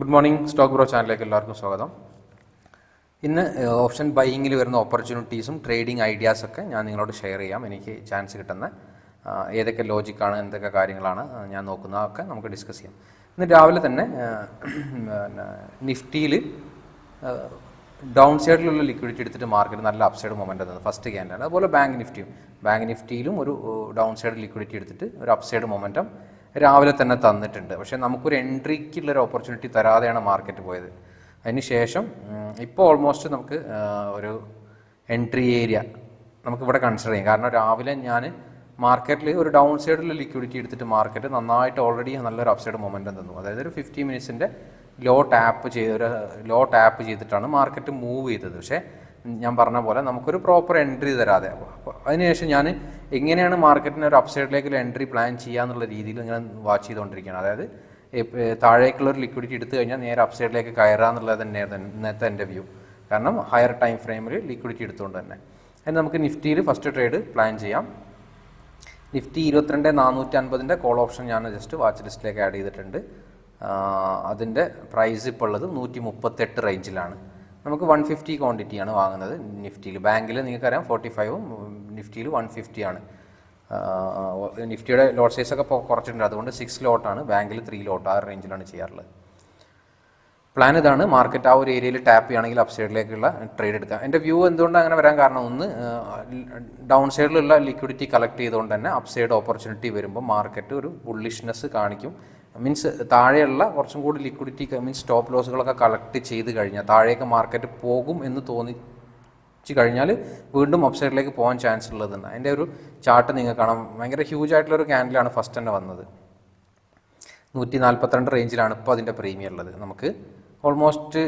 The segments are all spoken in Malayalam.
ഗുഡ് മോർണിംഗ് സ്റ്റോക്ക് ബ്രോ ചാനലിലേക്ക് എല്ലാവർക്കും സ്വാഗതം. ഇന്ന് ഓപ്ഷൻ ബൈയിങ്ങിൽ വരുന്ന ഓപ്പർച്യൂണിറ്റീസും ട്രേഡിംഗ് ഐഡിയാസൊക്കെ ഞാൻ നിങ്ങളോട് ഷെയർ ചെയ്യാം. എനിക്ക് ചാൻസ് കിട്ടുന്ന ഏതൊക്കെ ലോജിക്കാണ് എന്തൊക്കെ കാര്യങ്ങളാണ് ഞാൻ നോക്കുന്നതൊക്കെ നമുക്ക് ഡിസ്കസ് ചെയ്യാം. ഇന്ന് രാവിലെ തന്നെ നിഫ്റ്റിയിൽ ഡൗൺ സൈഡിലുള്ള ലിക്വിഡിറ്റി എടുത്തിട്ട് മാർക്കറ്റ് നല്ല അപ്സൈഡ് മൊമെന്റ് തന്നത്. ഫസ്റ്റ് ക്യാൻഡാണ് അതുപോലെ ബാങ്ക് നിഫ്റ്റിയും. ബാങ്ക് നിഫ്റ്റിയിലും ഒരു ഡൗൺ സൈഡ് ലിക്വിഡിറ്റി എടുത്തിട്ട് ഒരു അപ്സൈഡ് മൊമെന്റം രാവിലെ തന്നെ തന്നിട്ടുണ്ട്. പക്ഷേ നമുക്കൊരു എൻട്രിക്കുള്ളൊരു ഓപ്പർച്യൂണിറ്റി തരാതെയാണ് മാർക്കറ്റ് പോയത്. അതിന് ശേഷം ഇപ്പോൾ ഓൾമോസ്റ്റ് നമുക്ക് ഒരു എൻട്രി ഏരിയ നമുക്ക് ഇവിടെ കൺസിഡർ ചെയ്യാം. കാരണം രാവിലെ ഞാൻ മാർക്കറ്റിൽ ഒരു ഡൗൺ സൈഡിൽ ലിക്വിഡിറ്റി എടുത്തിട്ട് മാർക്കറ്റ് നന്നായിട്ട് ഓൾറെഡി നല്ലൊരു അപ്സൈഡ് മൊമെന്റം തന്നു. അതായത് ഒരു ഫിഫ്റ്റി മിനിറ്റ്സിന്റെ ലോ ടാപ്പ് ചെയ്ത് ഒരു ലോ ടാപ്പ് ചെയ്തിട്ടാണ് മാർക്കറ്റ് മൂവ് ചെയ്തത്. പക്ഷേ ഞാൻ പറഞ്ഞ പോലെ നമുക്കൊരു പ്രോപ്പർ എൻട്രി തരാതെ. അതിനുശേഷം ഞാൻ എങ്ങനെയാണ് മാർക്കറ്റിന് ഒരു അപ്സൈഡിലേക്ക് എൻട്രി പ്ലാൻ ചെയ്യുക എന്നുള്ള രീതിയിൽ ഇങ്ങനെ വാച്ച് ചെയ്തുകൊണ്ടിരിക്കുകയാണ് അതായത് താഴേക്കുള്ള ഒരു ലിക്വിഡിറ്റി എടുത്തു കഴിഞ്ഞാൽ നേരെ അപ്സൈഡിലേക്ക് കയറുക എന്നുള്ളത് തന്നെയായിരുന്നു ഇന്നത്തെ എന്റെ വ്യൂ കാരണം ഹയർ ടൈം ഫ്രെയിമിൽ ലിക്വിഡിറ്റി എടുത്തുകൊണ്ട് തന്നെ. അതിന് നമുക്ക് നിഫ്റ്റിയിൽ ഫസ്റ്റ് ട്രേഡ് പ്ലാൻ ചെയ്യാം. നിഫ്റ്റി ഇരുപത്തിരണ്ട് നാനൂറ്റി അൻപതിന്റെ കോൾ ഓപ്ഷൻ ഞാൻ ജസ്റ്റ് വാച്ച് ലിസ്റ്റിലേക്ക് ആഡ് ചെയ്തിട്ടുണ്ട് അതിന്റെ പ്രൈസ് ഇപ്പോൾ ഉള്ളത് നൂറ്റി മുപ്പത്തെട്ട് റേഞ്ചിലാണ് നമുക്ക് വൺ ഫിഫ്റ്റി ക്വാണ്ടിറ്റിയാണ് വാങ്ങുന്നത്. നിഫ്റ്റിയിൽ ബാങ്കിൽ നിങ്ങൾക്കറിയാം ഫോർട്ടി ഫൈവും നിഫ്റ്റിയിൽ വൺ ഫിഫ്റ്റിയാണ് നിഫ്റ്റിയുടെ ലോട്ട് സൈസ് ഒക്കെ കുറച്ചിട്ടുണ്ട്. അതുകൊണ്ട് സിക്സ് ലോട്ടാണ് ബാങ്കിൽ ത്രീ ലോട്ട് ആ റേഞ്ചിലാണ് ചെയ്യാറുള്ളത്. പ്ലാൻ ഇതാണ്. മാർക്കറ്റ് ആ ഒരു ഏരിയയിൽ ടാപ്പ് ചെയ്യുകയാണെങ്കിൽ അപ്സൈഡിലേക്കുള്ള ട്രേഡ് എടുക്കാം. എന്റെ വ്യൂ എന്തുകൊണ്ട് അങ്ങനെ വരാൻ കാരണം? ഒന്ന് ഡൗൺ സൈഡിലുള്ള ലിക്വിഡിറ്റി കളക്ട് ചെയ്തുകൊണ്ട് തന്നെ അപ്സൈഡ് സൈഡ് ഓപ്പർച്യൂണിറ്റി വരുമ്പോൾ മാർക്കറ്റ് ഒരു ബുള്ളിഷ്നെസ് കാണിക്കും. മീൻസ് താഴെയുള്ള കുറച്ചും കൂടി ലിക്വിഡിറ്റി മീൻസ് സ്റ്റോപ്പ് ലോസുകളൊക്കെ കളക്ട് ചെയ്ത് കഴിഞ്ഞാൽ താഴേക്ക് മാർക്കറ്റ് പോകും എന്ന് തോന്നിച്ച് കഴിഞ്ഞാൽ വീണ്ടും അപ്സൈഡിലേക്ക് പോകാൻ ചാൻസ് ഉള്ളതെന്ന് അതിന്റെ ഒരു ചാർട്ട് നിങ്ങൾക്ക് കാണാം. ഭയങ്കര ഹ്യൂജ് ആയിട്ടുള്ള ഒരു ക്യാൻഡിലാണ് ഫസ്റ്റ് തന്നെ വന്നത്. നൂറ്റി നാൽപ്പത്തിരണ്ട് റേഞ്ചിലാണ് ഇപ്പോൾ അതിന്റെ പ്രീമിയം ഉള്ളത്. നമുക്ക് ഓൾമോസ്റ്റ്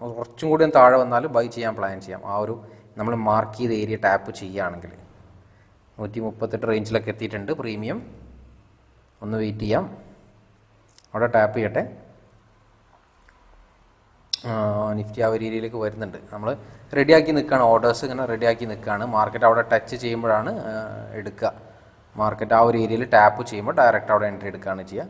കുറച്ചും കൂടി താഴെ വന്നാൽ ബൈ ചെയ്യാൻ പ്ലാൻ ചെയ്യാം. ആ ഒരു നമ്മൾ മാർക്ക് ചെയ്ത ഏരിയ ടാപ്പ് ചെയ്യുകയാണെങ്കിൽ നൂറ്റി മുപ്പത്തെട്ട് റേഞ്ചിലൊക്കെ എത്തിയിട്ടുണ്ട് പ്രീമിയം ഒന്ന് വെയിറ്റ് ചെയ്യാം. അവിടെ ടാപ്പ് ചെയ്യട്ടെ. നിഫ്റ്റി ആ ഒരു ഏരിയയിലേക്ക് വരുന്നുണ്ട്. നമ്മൾ റെഡിയാക്കി നിൽക്കുകയാണ്. ഓർഡേഴ്സ് ഇങ്ങനെ റെഡിയാക്കി നിൽക്കുകയാണ്. മാർക്കറ്റ് അവിടെ ടച്ച് ചെയ്യുമ്പോഴാണ് എടുക്കുക. മാർക്കറ്റ് ആ ഒരു ഏരിയയിൽ ടാപ്പ് ചെയ്യുമ്പോൾ ഡയറക്റ്റ് അവിടെ എൻട്രി എടുക്കുകയാണ് ചെയ്യുക.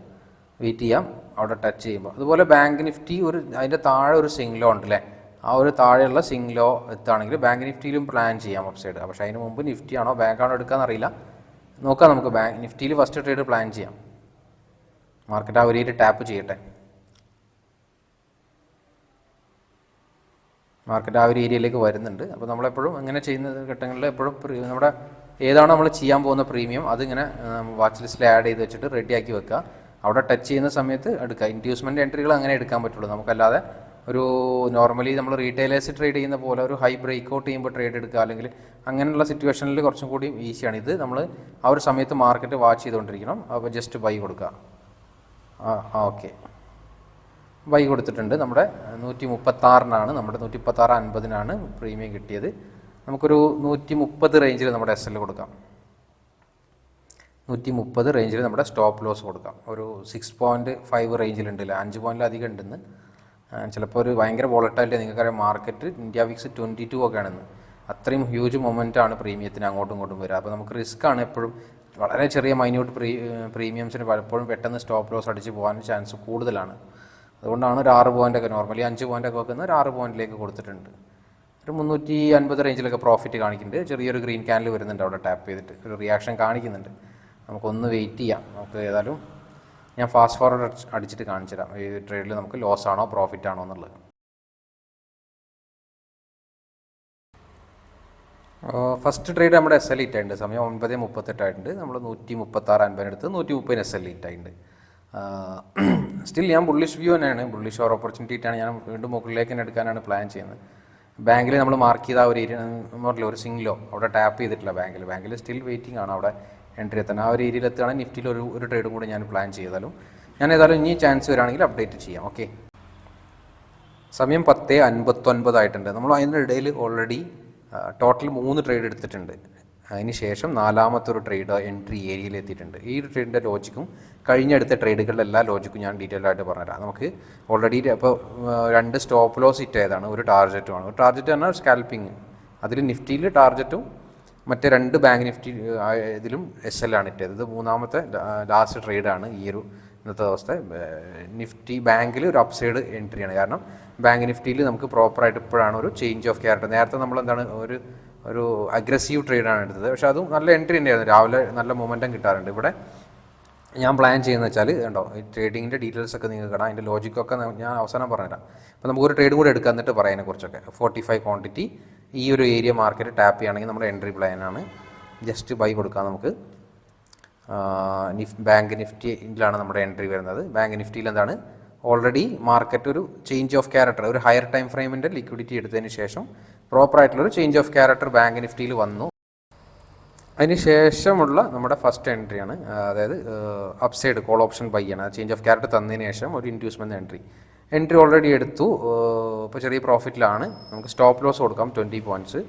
വെയിറ്റ് ചെയ്യാം. അവിടെ ടച്ച് ചെയ്യുമ്പോൾ. അതുപോലെ ബാങ്ക് നിഫ്റ്റി ഒരു അതിന്റെ താഴെ ഒരു സിംഗ്ലോ ഉണ്ട് അല്ലേ ആ ഒരു താഴെയുള്ള സിംഗ്ലോ എത്തുകയാണെങ്കിൽ ബാങ്ക് നിഫ്റ്റിയിലും പ്ലാൻ ചെയ്യാം അപ്സൈഡ് പക്ഷേ അതിന് മുമ്പ് നിഫ്റ്റി ആണോ ബാങ്കാണോ എടുക്കാന്ന് നോക്കാം നമുക്ക് ബാങ്ക് നിഫ്റ്റിയിൽ ഫസ്റ്റ് ട്രേഡ് പ്ലാൻ ചെയ്യാം. മാർക്കറ്റ് ആ ഒരു ഏരിയ ടാപ്പ് ചെയ്യട്ടെ. മാർക്കറ്റ് ആ ഒരു ഏരിയയിലേക്ക് വരുന്നുണ്ട്. അപ്പോൾ നമ്മളെപ്പോഴും ഇങ്ങനെ ചെയ്യുന്ന ഘട്ടങ്ങളിൽ എപ്പോഴും നമ്മുടെ ഏതാണോ നമ്മൾ ചെയ്യാൻ പോകുന്ന പ്രീമിയം അതിങ്ങനെ വാച്ച് ലിസ്റ്റിൽ ആഡ് ചെയ്ത് വെച്ചിട്ട് റെഡിയാക്കി വെക്കുക. അവിടെ ടച്ച് ചെയ്യുന്ന സമയത്ത് എടുക്കുക. ഇൻഡ്യൂസ്മെന്റ് എൻട്രികൾ അങ്ങനെ എടുക്കാൻ പറ്റുള്ളൂ. നമുക്കല്ലാതെ ഒരു നോർമലി നമ്മൾ റീറ്റെയിലേഴ്സ് ട്രേഡ് ചെയ്യുന്ന പോലെ ഒരു ഹൈ ബ്രേക്ക് ഔട്ട് ചെയ്യുമ്പോൾ ട്രേഡ് എടുക്കുക. അല്ലെങ്കിൽ അങ്ങനെയുള്ള സിറ്റുവേഷനിൽ കുറച്ചും കൂടി ഈസിയാണ് ഇത് നമ്മൾ ആ ഒരു സമയത്ത് മാർക്കറ്റ് വാച്ച് ചെയ്തുകൊണ്ടിരിക്കണം. അപ്പോൾ ജസ്റ്റ് ബൈ കൊടുക്കുക. ഓക്കെ. വൈ കൊടുത്തിട്ടുണ്ട്. നമ്മുടെ നൂറ്റി മുപ്പത്താറിനാണ് നമ്മുടെ നൂറ്റി മുപ്പത്താറ് അൻപതിനാണ് പ്രീമിയം കിട്ടിയത്. നമുക്കൊരു നൂറ്റി മുപ്പത് റേഞ്ചിൽ നമ്മുടെ എസ് എൽ കൊടുക്കാം. നൂറ്റി മുപ്പത് റേഞ്ചിൽ നമ്മുടെ സ്റ്റോപ്പ് ലോസ് കൊടുക്കാം. ഒരു സിക്സ് പോയിന്റ് ഫൈവ് റേഞ്ചിലുണ്ടല്ല? അഞ്ച് പോയിന്റിൽ അധികം ഉണ്ടെന്ന്. ചിലപ്പോൾ ഒരു ഭയങ്കര വോളറ്റാലിറ്റി നിങ്ങൾക്കറിയാം? Market India VIX twenty two ഒക്കെ ആണെന്ന് അത്രയും ഹ്യൂജ് മൊമെന്റ് ആണ് പ്രീമിയത്തിന് അങ്ങോട്ടും ഇങ്ങോട്ടും വരിക അപ്പോൾ നമുക്ക് റിസ്ക് ആണ് എപ്പോഴും വളരെ ചെറിയ മൈന്യൂട്ട് പ്രീ പ്രീമിയംസിന് പലപ്പോഴും പെട്ടെന്ന് സ്റ്റോപ്പ് ലോസ് അടിച്ച് പോകാൻ ചാൻസ് കൂടുതലാണ്. അതുകൊണ്ടാണ് ഒരു ആറ് പോയിന്റ് ഒക്കെ നോർമലി അഞ്ച് പോയിന്റ് ഒക്കെ വെക്കുന്നത് ഒരു ആറ് പോയിന്റിലേക്ക് കൊടുത്തിട്ടുണ്ട്. ഒരു മുന്നൂറ്റി അൻപത് റേഞ്ചിലൊക്കെ പ്രോഫിറ്റ് കാണിക്കുന്നുണ്ട്. ചെറിയൊരു ഗ്രീൻ ക്യാനിൽ വരുന്നുണ്ട് അവിടെ ടാപ്പ് ചെയ്തിട്ട്. ഒരു റിയാക്ഷൻ കാണിക്കുന്നുണ്ട്. നമുക്കൊന്ന് വെയിറ്റ് ചെയ്യാം. നമുക്ക് ഏതായാലും ഞാൻ ഫാസ്റ്റ് ഫോർവേഡ് അടിച്ചിട്ട് കാണിച്ചു തരാം ഈ ട്രേഡിൽ നമുക്ക് ലോസ് ആണോ പ്രോഫിറ്റ് ആണോ എന്നുള്ളത്. ഫസ്റ്റ് ട്രേഡ് നമ്മുടെ എസ് എൽ ഇറ്റ് ആയിട്ടുണ്ട്. സമയം ഒൻപത് മുപ്പത്തെട്ടായിട്ടുണ്ട് നമ്മൾ നൂറ്റി മുപ്പത്താറ് അൻപതിനടുത്ത് നൂറ്റി മുപ്പതിന് എസ് എൽ ഇറ്റ് ആയിട്ടുണ്ട്. സ്റ്റിൽ ഞാൻ ബുള്ളിഷ് വ്യൂ തന്നെയാണ്. ബുള്ളിഷ് ഓർ ഓപ്പർച്യൂണിറ്റി ആണ് ഞാൻ വീണ്ടും മുകളിലേക്ക് തന്നെ എടുക്കാനാണ് പ്ലാൻ ചെയ്യുന്നത്. ബാങ്കിൽ നമ്മൾ മാർക്ക് ചെയ്ത ഒരു ഏരിയ പറഞ്ഞില്ല ഒരു സിംഗിലോ അവിടെ ടാപ്പ് ചെയ്തിട്ടില്ല ബാങ്കിൽ ബാങ്കിൽ സ്റ്റിൽ വെയിറ്റിംഗ് ആണ് അവിടെ എൻട്രി എത്തണം ആ ഒരു ഏരിയയിൽ എത്തുകയാണെങ്കിൽ നിഫ്റ്റിയിൽ ഒരു ഒരു ട്രേഡും കൂടി ഞാൻ പ്ലാൻ ചെയ്താലും ഞാൻ ഏതായാലും ഇനി ചാൻസ് വരാണെങ്കിൽ അപ്ഡേറ്റ് ചെയ്യാം. ഓക്കെ സമയം പത്ത് അൻപത്തൊൻപതായിട്ടുണ്ട് നമ്മൾ അതിന്റെ ഇടയിൽ ഓൾറെഡി ടോട്ടൽ മൂന്ന് ട്രേഡ് എടുത്തിട്ടുണ്ട്. അതിന് ശേഷം നാലാമത്തെ ഒരു ട്രേഡ് എൻട്രി ഏരിയയിൽ എത്തിയിട്ടുണ്ട്. ഈ ട്രേഡിന്റെ ലോജിക്കും കഴിഞ്ഞ എടുത്ത ട്രേഡുകളുടെ എല്ലാ ലോജിക്കും ഞാൻ ഡീറ്റെയിൽ ആയിട്ട് പറഞ്ഞുതരാം. നമുക്ക് ഓൾറെഡി ഇപ്പോൾ രണ്ട് സ്റ്റോപ്പ് ലോസ് ഇറ്റ് ആയതാണ് ഒരു ടാർജറ്റുമാണ് ഒരു ടാർജറ്റ് പറഞ്ഞാൽ സ്കാൽപ്പിംഗ് അതിൽ നിഫ്റ്റിയിൽ ടാർജറ്റും മറ്റേ രണ്ട് ബാങ്ക് നിഫ്റ്റി ഇതിലും എസ് ആണ് ഇട്ടത്. ഇത് മൂന്നാമത്തെ ലാസ്റ്റ് ട്രേഡാണ് ഈ ഒരു ഇന്നത്തെ ദിവസത്തെ നിഫ്റ്റി ബാങ്കിൽ ഒരു അപ്സൈഡ് ആണ്. കാരണം ബാങ്ക് നിഫ്റ്റിയിൽ നമുക്ക് പ്രോപ്പറായിട്ട് ഇപ്പോഴാണ് ഒരു ചേഞ്ച് ഓഫ് ക്യാരക്ടർ നേരത്തെ നമ്മൾ എന്താണ് ഒരു ഒരു അഗ്രസീവ് ട്രേഡാണ് എടുത്തത്. പക്ഷേ അതും നല്ല എൻട്രി തന്നെയായിരുന്നു. രാവിലെ നല്ല മൊമെന്റം കിട്ടാറുണ്ട്. ഇവിടെ ഞാൻ പ്ലാൻ ചെയ്യുന്നത് വെച്ചാൽ ഉണ്ടോ ഈ ട്രേഡിങ്ങിന്റെ ഡീറ്റെയിൽസ് ഒക്കെ നിങ്ങൾക്ക് കാണാം. അതിന്റെ ലോജിക്കൊക്കെ ഞാൻ അവസാനം പറഞ്ഞുതരാം. അപ്പോൾ നമുക്ക് ഒരു ട്രേഡ് കൂടെ എടുക്കുക എന്നിട്ട് പറയാനെ കുറിച്ചൊക്കെ. ഫോർട്ടി ഫൈവ് ക്വാണ്ടിറ്റി ഈ ഒരു ഏരിയ മാർക്കറ്റ് ടാപ്പ് ചെയ്യുകയാണെങ്കിൽ നമ്മുടെ എൻട്രി പ്ലാനാണ് ജസ്റ്റ് ബൈ കൊടുക്കാൻ നമുക്ക്. നിഫ് ബാങ്ക് നിഫ്റ്റിയിലാണ് നമ്മുടെ എൻട്രി വരുന്നത്. ബാങ്ക് നിഫ്റ്റിയിൽ എന്താണ്? ഓൾറെഡി മാർക്കറ്റ് ഒരു ചേഞ്ച് ഓഫ് ക്യാരക്ടർ ഒരു ഹയർ ടൈം ഫ്രെയിമിന്റെ ലിക്വിഡിറ്റി എടുത്തതിന് ശേഷം പ്രോപ്പറായിട്ടുള്ളൊരു ചേഞ്ച് ഓഫ് ക്യാരക്ടർ ബാങ്ക് നിഫ്റ്റിയിൽ വന്നു. അതിന് ശേഷമുള്ള നമ്മുടെ ഫസ്റ്റ് എൻട്രിയാണ് അതായത് അപ്സൈഡ് കോൾ ഓപ്ഷൻ ബൈ ആണ്. ചേഞ്ച് ഓഫ് ക്യാരക്ടർ തന്നതിന് ശേഷം ഒരു ഇൻഡ്യൂസ്മെന്റ് എൻട്രി എൻട്രി ഓൾറെഡി എടുത്തു. ഇപ്പോൾ ചെറിയ പ്രോഫിറ്റിലാണ് നമുക്ക് സ്റ്റോപ്പ് ലോസ് കൊടുക്കാം ട്വന്റി പോയിന്റ്സ്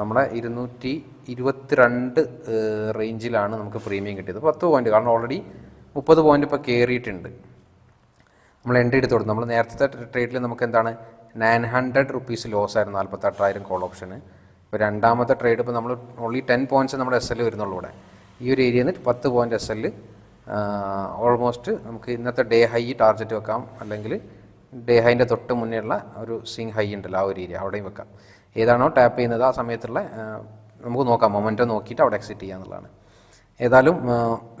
നമ്മുടെ ഇരുന്നൂറ്റി ഇരുപത്തിരണ്ട് റേഞ്ചിലാണ് നമുക്ക് പ്രീമിയം കിട്ടിയത്. പത്ത് പോയിന്റ് കാരണം ഓൾറെഡി മുപ്പത് പോയിന്റ് ഇപ്പോൾ കയറിയിട്ടുണ്ട് നമ്മൾ എൻട്രി എടുത്ത് കൊടുത്തു. നമ്മൾ നേരത്തെ ട്രേഡിൽ നമുക്ക് എന്താണ് നയൻ ഹൺഡ്രഡ് റുപ്പീസ് ലോസ് ആയിരുന്നു നാൽപ്പത്തെട്ടായിരം കോൾ ഓപ്ഷന് ഇപ്പോൾ രണ്ടാമത്തെ ട്രേഡ് ഇപ്പോൾ നമ്മൾ ഓൺലി ടെൻ പോയിന്റ്സ് നമ്മുടെ എസ് എൽ വരുന്നുള്ളൂ ഇവിടെ. ഈ ഒരു ഏരിയയിൽ നിന്ന് പത്ത് പോയിന്റ് എസ് എൽ ഓൾമോസ്റ്റ് നമുക്ക് ഇന്നത്തെ ഡേ ഹൈ ടാർഗറ്റ് വെക്കാം. അല്ലെങ്കിൽ ഡേ ഹൈന്റെ തൊട്ട് മുന്നേ ഉള്ള ഒരു സിങ് ഹൈ ഉണ്ടല്ലോ ആ ഒരു ഏരിയ അവിടെയും വെക്കാം. ഏതാണോ ടാപ്പ് ചെയ്യുന്നത് ആ സമയത്തുള്ള നമുക്ക് നോക്കാം മൊമെന്റം നോക്കിയിട്ട് അവിടെ എക്സിറ്റ് ചെയ്യാന്നുള്ളതാണ് ഏതായാലും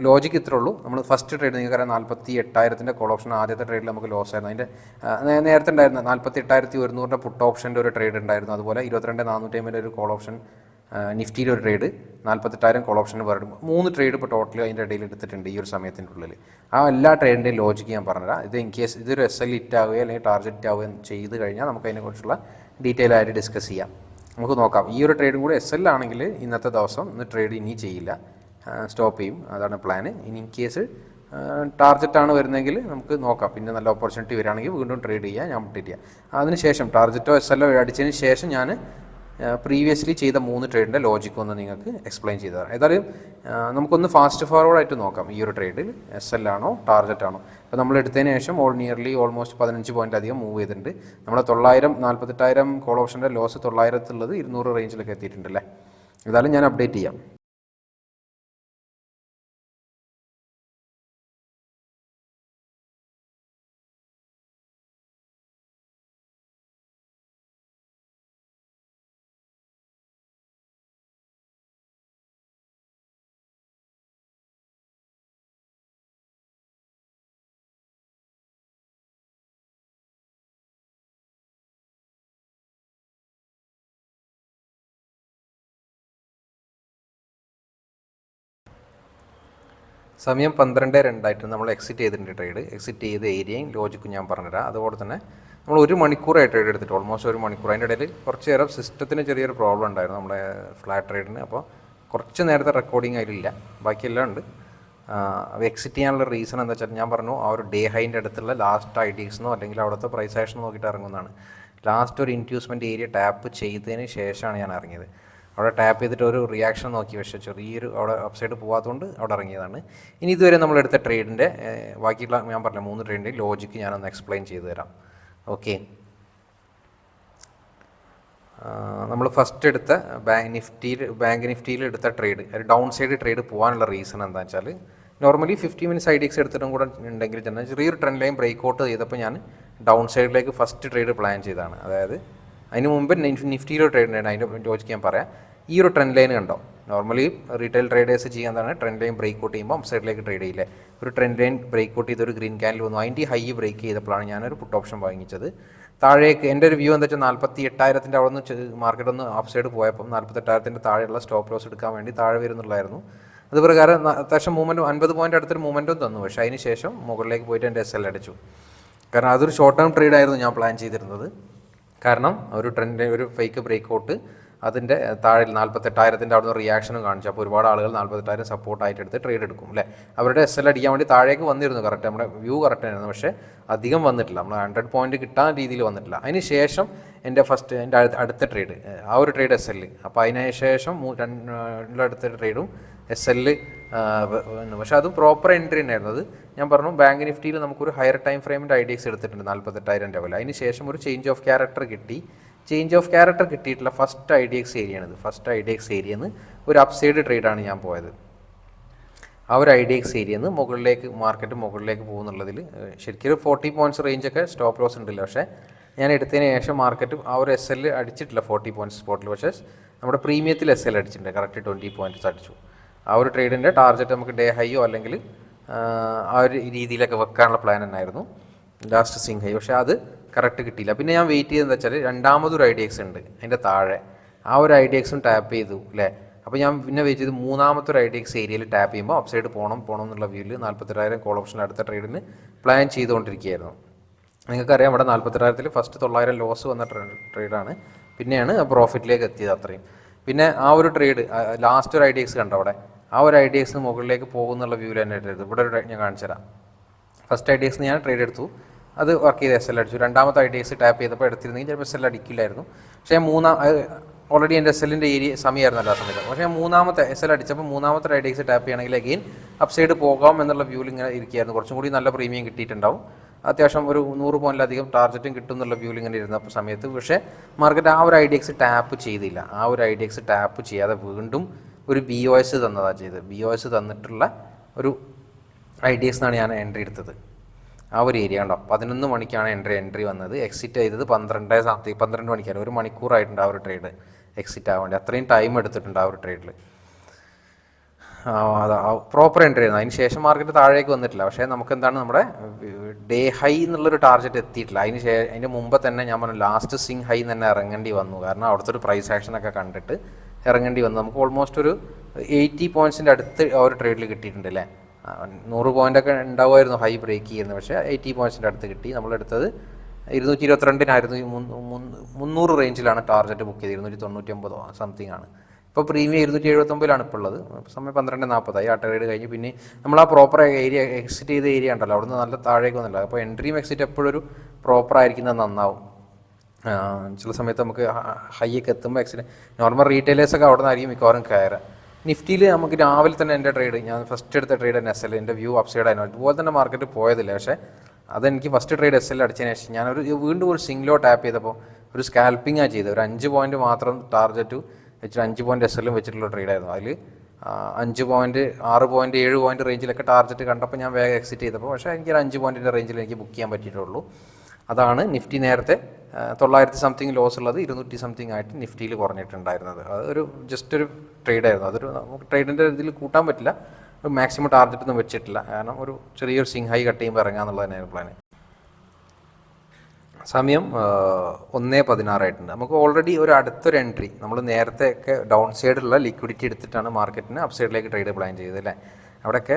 ലോജിക്ക് ഇത്രേ ഉള്ളൂ. നമ്മൾ ഫസ്റ്റ് ട്രേഡ് നിങ്ങൾക്കറിയാം നാൽപ്പത്തി എട്ടായിരത്തിന്റെ കോൾ ഓപ്ഷൻ ആദ്യത്തെ ട്രേഡിൽ നമുക്ക് ലോസ് ആയിരുന്നു. അതിന്റെ നേരത്തെ ഉണ്ടായിരുന്ന നാൽപ്പത്തി എട്ടായിരത്തി ഒരുന്നൂറിന്റെ പുട്ട് ഓപ്ഷന്റെ ഒരു ട്രേഡ് ഉണ്ടായിരുന്നു. അതുപോലെ ഇരുപത്തിരണ്ട് നാനൂറ്റി അമ്പതിന്റെ ഒരു കോൾ ഓപ്ഷൻ നിഫ്റ്റിയിലെ ഒരു ട്രേഡ് നാൽപ്പത്തെട്ടായിരം കോൾ ഓപ്ഷൻ പറയും മൂന്ന് ട്രേഡ് ഇപ്പോൾ ടോട്ടൽ അതിന്റെ ഇടയിൽ എടുത്തിട്ടുണ്ട് ഈ ഒരു സമയത്തിന്റെ ഉള്ളിൽ ആ എല്ലാ ട്രേഡിന്റെയും ലോജിക്ക് ഞാൻ പറഞ്ഞുതരാം. ഇത് ഇൻ കേസ് ഇതൊരു എസ് എൽ ഇറ്റ് ആവുകയോ അല്ലെങ്കിൽ ടാർഗറ്റ് ആവുകയോ ചെയ്ത് കഴിഞ്ഞാൽ നമുക്ക് അതിനെക്കുറിച്ചുള്ള ഡീറ്റെയിൽ ആയിട്ട് ഡിസ്കസ് ചെയ്യാം. നമുക്ക് നോക്കാം. ഈ ഒരു ട്രേഡും കൂടി എസ് എൽ ആണെങ്കിൽ ഇന്നത്തെ ദിവസം ഇന്ന് ട്രേഡ് ഇനി ചെയ്യില്ല. സ്റ്റോപ്പ് ചെയ്യും. അതാണ് പ്ലാന് ഇനി ഇൻ കേസ് ടാർജറ്റാണ് വരുന്നതെങ്കിൽ നമുക്ക് നോക്കാം. പിന്നെ നല്ല ഓപ്പർച്യൂണിറ്റി വരികയാണെങ്കിൽ വീണ്ടും ട്രേഡ് ചെയ്യാം. ഞാൻ അപ്ഡേറ്റ് ചെയ്യാം. അതിനുശേഷം ടാർജറ്റോ എസ് എല്ലോ അടിച്ചതിന് ശേഷം ഞാൻ പ്രീവിയസ്ലി ചെയ്ത മൂന്ന് ട്രേഡിന്റെ ലോജിക് ഒന്ന് നിങ്ങൾക്ക് എക്സ്പ്ലെയിൻ ചെയ്തു തരാം. ഏതായാലും നമുക്കൊന്ന് ഫാസ്റ്റ് ഫോർവേഡ് ആയിട്ട് നോക്കാം ഈ ഒരു ട്രേഡിൽ എസ് എൽ ആണോ ടാർഗറ്റ് ആണോ? അപ്പോൾ നമ്മൾ എടുത്തതിന് ശേഷം ഓൾ നിയർലി ഓൾമോസ്റ്റ് പതിനഞ്ച് പോയിന്റ് അധികം മൂവ് ചെയ്തിട്ടുണ്ട്. നമ്മൾ തൊള്ളായിരം നാൽപ്പത്തെട്ടായിരം കോൾ ഓപ്ഷന്റെ ലോസ് തൊള്ളായിരത്തുള്ളത് ഇരുന്നൂറ് റേഞ്ചിലൊക്കെ എത്തിയിട്ടുണ്ടല്ലേ ഏതായാലും ഞാൻ അപ്ഡേറ്റ് ചെയ്യാം. സമയം പന്ത്രണ്ട് രണ്ടായിട്ട് നമ്മൾ എക്സിറ്റ് ചെയ്തിട്ടുണ്ട് ട്രേഡ് എക്സിറ്റ് ചെയ്ത ഏരിയയും ലോജിക്കും ഞാൻ പറഞ്ഞുതരാം. അതുപോലെ തന്നെ നമ്മൾ ഒരു മണിക്കൂറായി ട്രേഡ് എടുത്തിട്ട് ഓൾമോസ്റ്റ് ഒരു മണിക്കൂർ. അതിന്റെ ഇടയിൽ കുറച്ച് നേരം സിസ്റ്റത്തിന് ചെറിയൊരു പ്രോബ്ലം ഉണ്ടായിരുന്നു നമ്മുടെ ഫ്ലാറ്റ് ട്രേഡിന് അപ്പോൾ കുറച്ച് നേരത്തെ റെക്കോർഡിങ് അതിലില്ല. ബാക്കിയെല്ലാം ഉണ്ട്. എക്സിറ്റ് ചെയ്യാനുള്ള റീസൺ എന്താ വെച്ചാൽ ഞാൻ പറഞ്ഞു ആ ഒരു ഡേ ഹൈന്റെ അടുത്തുള്ള ലാസ്റ്റ് ഐഡിയക്സിനോ അല്ലെങ്കിൽ അവിടുത്തെ പ്രൈസ് ആക്ഷൻ നോക്കിയിട്ട് ഇറങ്ങുന്നതാണ്. ലാസ്റ്റ് ഒരു ഇൻഡ്യൂസ്മെന്റ് ഏരിയ ടാപ്പ് ചെയ്തതിന് ശേഷമാണ് ഞാൻ ഇറങ്ങിയത്. അവിടെ ടാപ്പ് ചെയ്തിട്ട് ഒരു റിയാക്ഷൻ നോക്കി. പക്ഷേ ചെറിയൊരു അവിടെ അപ്സൈഡ് പോകാത്തതുകൊണ്ട് അവിടെ ഇറങ്ങിയതാണ്. ഇനി ഇതുവരെ നമ്മൾ എടുത്ത ട്രേഡിന്റെ ബാക്കിയുള്ള ഞാൻ പറഞ്ഞ മൂന്ന് ട്രേഡിന്റെ ലോജിക്ക് ഞാനൊന്ന് എക്സ്പ്ലെയിൻ ചെയ്തു തരാം. ഓക്കെ നമ്മൾ ഫസ്റ്റ് എടുത്ത ബാങ്ക് നിഫ്റ്റിയിൽ ബാങ്ക് നിഫ്റ്റിയിൽ എടുത്ത ട്രേഡ് ഒരു ഡൗൺ സൈഡ് ട്രേഡ് പോകാനുള്ള റീസൺ എന്താണെന്ന് വെച്ചാൽ normally fifty minutes I D X എടുത്തിട്ടും കൂടെ ഉണ്ടെങ്കിൽ തന്നെ ചെറിയൊരു ട്രെൻഡ് ലൈൻ ബ്രേക്ക് ഔട്ട് ചെയ്തപ്പോൾ ഞാൻ ഡൗൺ സൈഡിലേക്ക് ഫസ്റ്റ് ട്രേഡ് പ്ലാൻ ചെയ്തതാണ്. അതായത് അതിന് മുമ്പ് നിഫ്റ്റിയിലോ ട്രേഡ് ഉണ്ടായിരുന്നു അതിന്റെ ലോജിക്ക് ഞാൻ പറയാം. ഈ ഒരു ട്രെൻഡ് ലൈൻ കണ്ടോ നോർമലി റീറ്റെയിൽ ട്രേഡേഴ്സ് ചെയ്യാൻ ട്രെൻഡ് ലൈൻ ബ്രേക്ക് ഔട്ട് ചെയ്യുമ്പോൾ സൈഡിലേക്ക് ട്രേഡ് ചെയ്യില്ലേ. ഒരു ട്രെൻഡ് ലൈൻ ബ്രേക്ക് ഔട്ട് ചെയ്തൊരു ഗ്രീൻ ക്യാൻഡിൽ വന്നു. അതിന്റെ ഹൈ ബ്രേക്ക് ചെയ്തപ്പോഴാണ് ഞാനൊരു പുട്ട് ഓപ്ഷൻ വാങ്ങിച്ചത്. താഴേക്ക് എന്റെ ഒരു വ്യൂ എന്താ വെച്ചാൽ നാൽപ്പത്തി എട്ടായിരത്തിന്റെ അവിടെ നിന്ന് മാർക്കറ്റ് ഒന്ന് ഓഫ് സൈഡ് പോയപ്പം നാൽപ്പത്തെട്ടായിരത്തിന്റെ താഴെയുള്ള സ്റ്റോപ്പ് ലോസ് എടുക്കാൻ വേണ്ടി താഴെ വരുന്നുള്ളായിരുന്നു. അത് പ്രകാരം അത്യാവശ്യം മൂവ്മെന്റ് അൻപത് പോയിന്റ് അടുത്തൊരു മൂവ്മെന്റും തന്നു. പക്ഷേ അതിന് ശേഷം മുകളിലേക്ക് പോയിട്ട് എന്റെ എസ് എൽ അടിച്ചു. കാരണം അതൊരു ഷോർട്ട് ടേം ട്രേഡ് ആയിരുന്നു ഞാൻ പ്ലാൻ ചെയ്തിരുന്നത്. കാരണം ഒരു ട്രെൻഡ് ഒരു ഫേക്ക് ബ്രേക്ക് ഔട്ട് അതിന്റെ താഴെ നാൽപ്പത്തെട്ടായിരത്തിന്റെ അവിടുന്ന് റിയാക്ഷനും കാണിച്ചു. അപ്പോൾ ഒരുപാട് ആളുകൾ നാൽപ്പത്തെട്ടായിരം സപ്പോർട്ടായിട്ട് എടുത്ത് ട്രേഡ് എടുക്കും അല്ലേ? അവരുടെ എസ് എൽ അടിക്കാൻ വേണ്ടി താഴേക്ക് വന്നിരുന്നു കറക്റ്റ് നമ്മുടെ വ്യൂ കറക്റ്റ് ആയിരുന്നു. പക്ഷേ അധികം വന്നിട്ടില്ല. നമ്മൾ ഹൺഡ്രഡ് പോയിന്റ് കിട്ടാൻ രീതിയിൽ വന്നിട്ടില്ല. അതിന് ശേഷം എന്റെ ഫസ്റ്റ് എന്റെ അടുത്ത ട്രേഡ് ആ ഒരു ട്രേഡ് എസ് എൽ അപ്പോൾ അതിന് ശേഷം അടുത്ത ട്രേഡും എസ് എൽ പക്ഷെ അതും പ്രോപ്പർ എൻട്രി തന്നെയായിരുന്നു. അത് ഞാൻ പറഞ്ഞു ബാങ്ക് നിഫ്റ്റിയിൽ നമുക്കൊരു ഹയർ ടൈം ഫ്രെയിമിന്റെ ഐഡിയസ് എടുത്തിട്ടുണ്ട് നാൽപ്പത്തെട്ടായിരം ലെവൽ അതിന് ശേഷം ഒരു ചേഞ്ച് ഓഫ് ക്യാരക്ടർ കിട്ടി. ചേഞ്ച് ഓഫ് ക്യാരക്ടർ കിട്ടിയിട്ടുള്ള ഫസ്റ്റ് ഐ ഡി എക്സ് ഏരിയയാണിത് ഫസ്റ്റ് ഐ ഡി എക്സ് ഏരിയയിൽ ഒരു അപ്സൈഡ് ട്രേഡാണ് ഞാൻ പോയത്. ആ ഒരു ഐ ഡി എക്സ് ഏരിയയിൽ മുകളിലേക്ക് മാർക്കറ്റ് മുകളിലേക്ക് പോകുന്നുള്ളതിൽ ശരിക്കും ഒരു ഫോർട്ടി പോയിന്റ്സ് റേഞ്ചൊക്കെ സ്റ്റോപ്പ് ലോസ് ഉണ്ടല്ലോ. പക്ഷേ ഞാൻ എടുത്തതിന് ശേഷം മാർക്കറ്റ് ആ ഒരു എസ് എൽ അടിച്ചിട്ടില്ല ഫോർട്ടി പോയിന്റ്സ് സ്പോട്ടിൽ പക്ഷേ നമ്മുടെ പ്രീമിയത്തിൽ എസ് എൽ അടിച്ചിട്ടുണ്ട്. കറക്റ്റ് ട്വന്റി പോയിന്റ്സ് അടിച്ചു. ആ ഒരു ട്രേഡിന്റെ ടാർഗറ്റ് നമുക്ക് ഡേ ഹൈയോ അല്ലെങ്കിൽ ആ ഒരു രീതിയിലൊക്കെ വെക്കാനുള്ള പ്ലാൻ തന്നെയായിരുന്നു ലാസ്റ്റ് സിംഗ് ഹൈ പക്ഷേ അത് കറക്റ്റ് കിട്ടിയില്ല. പിന്നെ ഞാൻ വെയിറ്റ് ചെയ്തെന്ന് വെച്ചാൽ രണ്ടാമതൊരു ഐ ഡി എക്സ് ഉണ്ട് അതിന്റെ താഴെ. ആ ഒരു ഐ ഡി എക്സും ടാപ്പ് ചെയ്തു അല്ലേ അപ്പോൾ ഞാൻ പിന്നെ വെയിറ്റ് ചെയ്ത് മൂന്നാമത്തെ ഒരു ഐ ഡി എക്സ് ഏരിയയിൽ ടാപ്പ് ചെയ്യുമ്പോൾ അപ്സൈഡ് പോകണം പോകണം എന്നുള്ള വ്യൂവിൽ നാൽപ്പത്തെട്ടായിരം കോൾ ഓപ്ഷൻ അടുത്ത ട്രേഡിന് പ്ലാൻ ചെയ്തുകൊണ്ടിരിക്കുകയായിരുന്നു. നിങ്ങൾക്കറിയാം ഇവിടെ നാൽപ്പത്തെട്ടായിരത്തിൽ ഫസ്റ്റ് തൊള്ളായിരം ലോസ് വന്ന ട്രേഡാണ് പിന്നെയാണ് പ്രോഫിറ്റിലേക്ക് എത്തിയത് അത്രയും. പിന്നെ ആ ഒരു ട്രേഡ് ലാസ്റ്റ് ഒരു ഐ ഡി എക്സ് കണ്ടോ അവിടെ? ആ ഒരു ഐ ഡി എക്സ് മുകളിലേക്ക് പോകുന്നുള്ള വ്യൂവിൽ തന്നെ ഇവിടെ ഒരു ഞാൻ കാണിച്ചു തരാം ഫസ്റ്റ് ഐ ഡി എക്സ് ഞാൻ ട്രേഡ് എടുത്തു. അത് വർക്ക് ചെയ്ത് എസ് എൽ അടിച്ചു. രണ്ടാമത്തെ ഐ ഡി എസ് ടാപ്പ് ചെയ്തപ്പോൾ എടുത്തിരുന്നെങ്കിൽ ചിലപ്പോൾ എസ് എൽ അടിക്കില്ലായിരുന്നു. പക്ഷേ മൂന്നാം ഓൾറെഡി എന്റെ എസ് എല്ലിന്റെ ഏരിയ സമയമായിരുന്നല്ലോ ആ സമയത്ത്. പക്ഷേ മൂന്നാമത്തെ എസ് എൽ അടിച്ചപ്പോൾ മൂന്നാമത്തെ ഐ ഡി എക്സ് ടാപ്പ് ചെയ്യണമെങ്കിൽ അഗെയിൻ അപ്സൈഡ് പോകാം എന്നുള്ള വ്യൂവിൽ ഇങ്ങനെ ഇരിക്കുകയായിരുന്നു. കുറച്ചും കൂടി നല്ല പ്രീമിയം കിട്ടിയിട്ടുണ്ടാവും. അത്യാവശ്യം ഒരു നൂറ് പോയിന്റിലധികം ടാർഗറ്റും കിട്ടും എന്നുള്ള വ്യൂവിൽ ഇങ്ങനെ ഇരുന്ന സമയത്ത്. പക്ഷേ മാർക്കറ്റ് ആ ഒരു ഐ ഡി എക്സ് ടാപ്പ് ചെയ്തില്ല. ആ ഒരു ഐ ഡി എക്സ് ടാപ്പ് ചെയ്യാതെ വീണ്ടും ഒരു ബി ഒ എസ് തന്നതാണ് ചെയ്തത്. ബി ഒ എസ് തന്നിട്ടുള്ള ഒരു ഐ ഡി എക്സ് എന്നാണ് ഞാൻ എൻട്രി എടുത്തത്. ആ ഒരു ഏരിയ ഉണ്ടോ പതിനൊന്ന് മണിക്കാണ് എൻട്രി എൻട്രി വന്നത്. എക്സിറ്റ് ചെയ്തത് പന്ത്രണ്ട് സമയത്ത് പന്ത്രണ്ട് മണിക്കാണ്. ഒരു മണിക്കൂറായിട്ടുണ്ട് ആ ഒരു ട്രേഡ് എക്സിറ്റ് ആവാൻ വേണ്ടി. അത്രയും ടൈം എടുത്തിട്ടുണ്ട് ആ ഒരു ട്രേഡിൽ പ്രോപ്പർ എൻട്രി ആയിരുന്നു. അതിന് ശേഷം മാർക്കറ്റ് താഴേക്ക് വന്നിട്ടില്ല. പക്ഷേ നമുക്ക് എന്താണ് നമ്മുടെ ഡേ ഹൈ എന്നുള്ളൊരു ടാർഗറ്റ് എത്തിയിട്ടില്ല. അതിന് ശേഷം അതിന്റെ മുമ്പ് തന്നെ ഞാൻ പറഞ്ഞു ലാസ്റ്റ് സിങ് ഹൈ തന്നെ ഇറങ്ങേണ്ടി വന്നു. കാരണം അവിടുത്തെ ഒരു പ്രൈസ് ആക്ഷനൊക്കെ കണ്ടിട്ട് ഇറങ്ങേണ്ടി വന്നു. നമുക്ക് ഓൾമോസ്റ്റ് ഒരു എയ്റ്റി പോയിന്റ്സിന്റെ അടുത്ത് ആ ഒരു ട്രേഡിൽ കിട്ടിയിട്ടുണ്ട് അല്ലേ? നൂറ് പോയിന്റൊക്കെ ഉണ്ടാവുമായിരുന്നു ഹൈ ബ്രേക്ക് ചെയ്യുന്നത്. പക്ഷേ എയ്റ്റി പോയിന്റ്സിന്റെ അടുത്ത് കിട്ടി. നമ്മളെടുത്തത് ഇരുന്നൂറ്റി ഇരുപത്തിരണ്ടിനായിരുന്നു മുന്നൂറ് റേഞ്ചിലാണ് ടാർഗറ്റ് ബുക്ക് ചെയ്തത്. ഇരുന്നൂറ്റി തൊണ്ണൂറ്റി ഒമ്പതോ സംതിങ് ആണ്. ഇപ്പോൾ പ്രീമിയം ഇരുന്നൂറ്റി എഴുപത്തൊമ്പതിലാണ് ഇപ്പോൾ ഉള്ളത് സമയം പന്ത്രണ്ട് നാൽപ്പതായി ആ ട്രേഡ് കഴിഞ്ഞ് പിന്നെ നമ്മൾ ആ പ്രോപ്പർ ഏരിയ എക്സിറ്റ് ചെയ്ത ഏരിയ ഉണ്ടല്ലോ. അവിടുന്ന് നല്ല താഴേക്ക് വന്നില്ല. അപ്പോൾ എൻട്രിയും എക്സിറ്റ് എപ്പോഴും ഒരു പ്രോപ്പർ ആയിരിക്കുന്നത് നന്നാവും. ചില സമയത്ത് നമുക്ക് ഹൈ ഒക്കെ എത്തുമ്പോൾ എക്സിറ്റ് നോർമൽ റീറ്റെയിലേഴ്സൊക്കെ അവിടെ നിന്നായിരിക്കും മിക്കവാറും കയറുക. നിഫ്റ്റിയിൽ നമുക്ക് രാവിലെ തന്നെ എന്റെ ട്രേഡ് ഞാൻ ഫസ്റ്റ് എടുത്ത ട്രേഡ് എസ് എൽ എന്റെ വ്യൂ അപ്സൈഡ് ആയിരുന്നു. അതുപോലെ തന്നെ മാർക്കറ്റ് പോയതില്ല. പക്ഷേ അതെനിക്ക് ഫസ്റ്റ് ട്രേഡ് എസ് എൽ അടിച്ചതിന് ശേഷം ഞാനൊരു വീണ്ടും ഒരു സിംഗിലോ ടാപ്പ് ചെയ്തപ്പോൾ ഒരു സ്കാൽപ്പിംഗാണ് ചെയ്തത്. ഒരു അഞ്ച് പോയിന്റ് മാത്രം ടാർഗറ്റ് വെച്ചിട്ട് അഞ്ച് പോയിന്റ് എസ് എല്ലും വെച്ചിട്ടുള്ള ട്രേഡായിരുന്നു അതിൽ അഞ്ച് പോയിന്റ് ആറ് പോയിന്റ് ഏഴ് പോയിന്റ് റേഞ്ചിലൊക്കെ ടാർഗറ്റ് കണ്ടപ്പോൾ ഞാൻ വേഗം എക്സിറ്റ് ചെയ്തപ്പോൾ പക്ഷേ എനിക്ക് ഒരു അഞ്ച് പോയിന്റിന്റെ റേഞ്ചിൽ എനിക്ക് ബുക്ക് ചെയ്യാൻ പറ്റിയിട്ടുള്ളൂ. അതാണ് നിഫ്റ്റി നേരത്തെ തൊള്ളായിരത്തി സംതിങ് ലോസ് ഉള്ളത് ഇരുന്നൂറ്റി സംതിങ് ആയിട്ട് നിഫ്റ്റിയിൽ കുറഞ്ഞിട്ടുണ്ടായിരുന്നത്. അതൊരു ജസ്റ്റ് ഒരു ട്രേഡ് ആയിരുന്നു. അതൊരു നമുക്ക് ട്രേഡിന്റെ ഇതിൽ കൂട്ടാൻ പറ്റില്ല. ഒരു മാക്സിമം ടാർഗറ്റ് ഒന്നും വെച്ചിട്ടില്ല. കാരണം ഒരു ചെറിയൊരു സിംഗ് ഹൈ കട്ട് ചെയ്യുമ്പോൾ ഇറങ്ങുക എന്നുള്ളത് തന്നെയാണ് പ്ലാൻ സമയം ഒന്നേ പതിനാറായിട്ടുണ്ട് നമുക്ക് ഓൾറെഡി ഒരു അടുത്തൊരു എൻട്രി നമ്മൾ നേരത്തെ ഒക്കെ ഡൗൺ സൈഡിലുള്ള ലിക്വിഡിറ്റി എടുത്തിട്ടാണ് മാർക്കറ്റിന് അപ് സൈഡിലേക്ക് ട്രേഡ് പ്ലാൻ ചെയ്തത് അല്ലേ? അവിടെയൊക്കെ